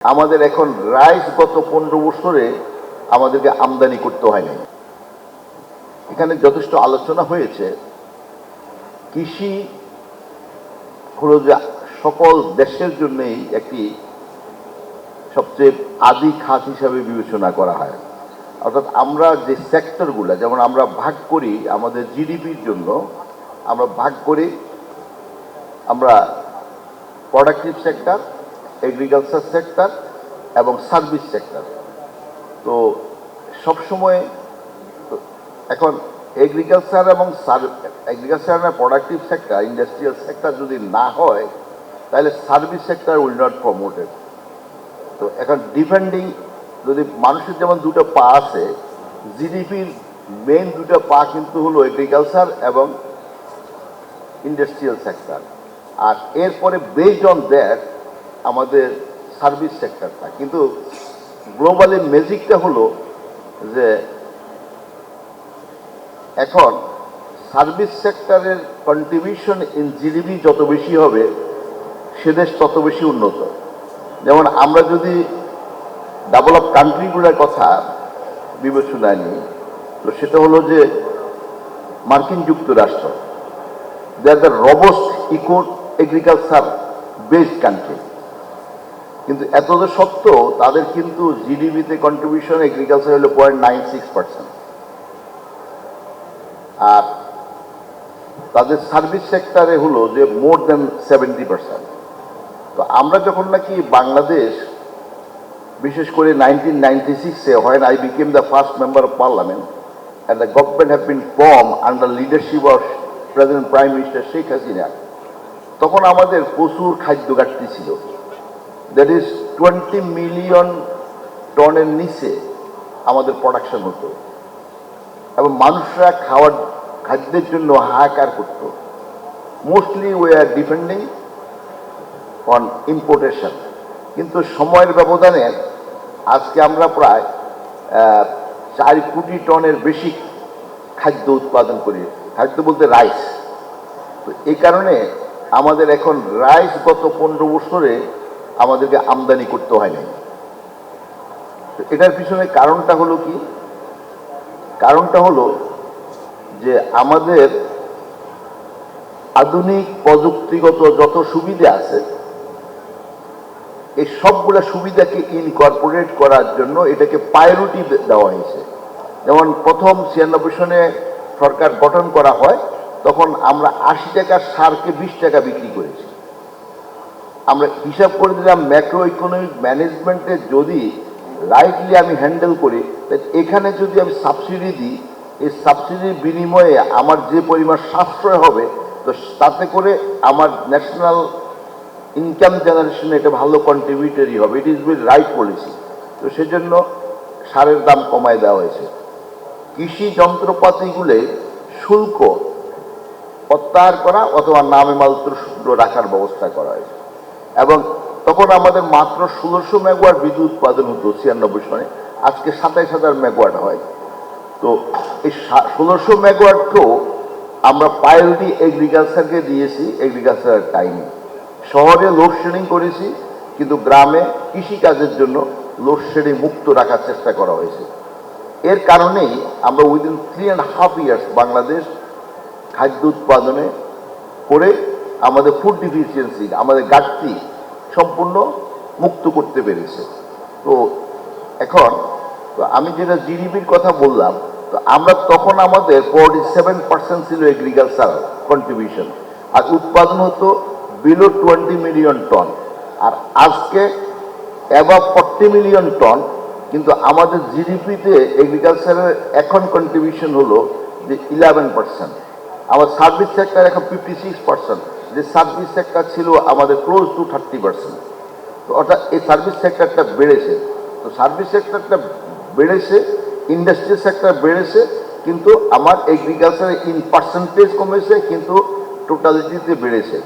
আমাদের এখন রাইস গত পনেরো বছরে আমাদেরকে আমদানি করতে হয়নি এখানে যথেষ্ট আলোচনা হয়েছে, কৃষি হলো যে সকল দেশের জন্যই একটি সবচেয়ে আদি খাত হিসাবে বিবেচনা করা হয়। অর্থাৎ আমরা যে সেক্টরগুলো, যেমন আমরা ভাগ করি আমাদের জিডিপির জন্য, আমরা ভাগ করি, আমরা প্রোডাক্টিভ সেক্টর এগ্রিকালচার সেক্টর এবং সার্ভিস সেক্টর তো সবসময় এখন এগ্রিকালচার এবং agriculture productive sector industrial sector যদি না হয়, তাহলে service sector will not promoted তো এখন ডিপেন্ডিং যদি মানুষের যেমন দুটো পা আছে জিডিপির মেইন দুটো পা কিন্তু হলো এগ্রিকালচার এবং ইন্ডাস্ট্রিয়াল সেক্টর আর এরপরে বেসড অন দ্যাট আমাদের সার্ভিস সেক্টরটা। কিন্তু গ্লোবালি ম্যাজিকটা হলো যে এখন সার্ভিস সেক্টরের কন্ট্রিবিউশন ইন জিডিপি যত বেশি হবে, সে দেশ তত বেশি উন্নত। যেমন আমরা যদি ডেভেলপ কান্ট্রিগুলোর কথা বিবেচনায় নিই, তো সেটা হলো যে মার্কিন যুক্তরাষ্ট্র they are the robust eco agriculture based country কিন্তু এত সত্ত্বেও তাদের কিন্তু জিডিপিতে কন্ট্রিবিউশন এগ্রিকালচার হলো পয়েন্ট নাইন সিক্স পার্সেন্ট আর তাদের সার্ভিস সেক্টরে হলো যে মোর দেন সেভেন্টি পার্সেন্ট তো আমরা যখন নাকি বাংলাদেশ, বিশেষ করে নাইনটিন নাইনটি সিক্সে when I became the first member of parliament and the government have been form under leadership of president prime minister Sheikh Hasina তখন আমাদের প্রচুর খাদ্য ঘাটতি ছিল। দ্যাট ইজ টোয়েন্টি মিলিয়ন টনের নিচে আমাদের প্রোডাকশন হতো। এবং মানুষরা খাওয়ার খাদ্যের জন্য হাহাকার করত। Mostly we are depending on importation কিন্তু সময়ের ব্যবধানে আজকে আমরা প্রায় চার কোটি টনের বেশি খাদ্য উৎপাদন করি। খাদ্য বলতে রাইস তো এই কারণে আমাদের এখন রাইস গত পনেরো বছরে আমাদেরকে আমদানি করতে হয় নাই। এটার পিছনে কারণটা হলো কি? কারণটা হলো যে আমাদের আধুনিক প্রযুক্তিগত যত সুবিধা আছে, এই সবগুলা সুবিধাকে ইনকর্পোরেট করার জন্য এটাকে প্রায়োরিটি দেওয়া হয়েছে। যেমন প্রথম ছিয়ানব্বই সনে সরকার গঠন করা হয়, তখন আমরা আশি টাকার সারকে বিশ টাকা বিক্রি করেছি। আমরা হিসাব করে দিলাম ম্যাক্রো ইকোনমিক ম্যানেজমেন্টে যদি রাইটলি আমি হ্যান্ডেল করি এখানে যদি আমি সাবসিডি দিই, এই সাবসিডির বিনিময়ে আমার যে পরিমাণ সাশ্রয় হবে, তো তাতে করে আমার ন্যাশনাল ইনকাম জেনারেশনে এটা ভালো কন্ট্রিবিউটারি হবে। It is with right policy তো সেজন্য সারের দাম কমায় দেওয়া হয়েছে। কৃষি যন্ত্রপাতিগুলো শুল্ক প্রত্যাহার করা অথবা নামে মাত্র শুল্ক রাখার ব্যবস্থা করা হয়েছে। এবং তখন আমাদের মাত্র ষোলোশো মেগাওয়াট বিদ্যুৎ উৎপাদন হতো ছিয়ানব্বই সনে। আজকে সাতাইশ হাজার মেগাওয়াট হয়। তো এই ষোলোশো মেগাওয়াটকেও আমরা প্রায়োরিটি এগ্রিকালচারকে দিয়েছি এগ্রিকালচারের টাইমে শহরে লোডশেডিং করেছি, কিন্তু গ্রামে কৃষিকাজের জন্য লোডশেডিং মুক্ত রাখার চেষ্টা করা হয়েছে। এর কারণেই আমরা within three and half years Bangladesh খাদ্য উৎপাদনে করে আমাদের ফুড ডিফিসিয়েন্সি আমাদের ঘাটতি সম্পূর্ণ মুক্ত করতে পেরেছে। তো এখন, তো আমি যেটা জিডিপির কথা বললাম, তো আমরা তখন আমাদের ফোরটি সেভেন পার্সেন্ট ছিল এগ্রিকালচার কন্ট্রিবিউশন আর উৎপাদন হতো বিলো টোয়েন্টি মিলিয়ন টন আর আজকে অ্যাবাভ ফর্টি মিলিয়ন টন কিন্তু আমাদের জিডিপিতে এগ্রিকালচারের এখন কন্ট্রিবিউশন হলো যে ইলেভেন পার্সেন্ট আমার সার্ভিস সেক্টর এখন ফিফটি সিক্স পার্সেন্ট যে সার্ভিস সেক্টর ছিল, আমাদের ক্লোজ টু থার্টি পার্সেন্ট তো অর্থাৎ এই সার্ভিস সেক্টরটা বেড়েছে। তো সার্ভিস সেক্টরটা বেড়েছে ইন্ডাস্ট্রি সেক্টর বেড়েছে, কিন্তু আমার এগ্রিকালচার ইন পার্সেন্টেজ কমেছে, কিন্তু টোটালিটিতে বেড়েছে।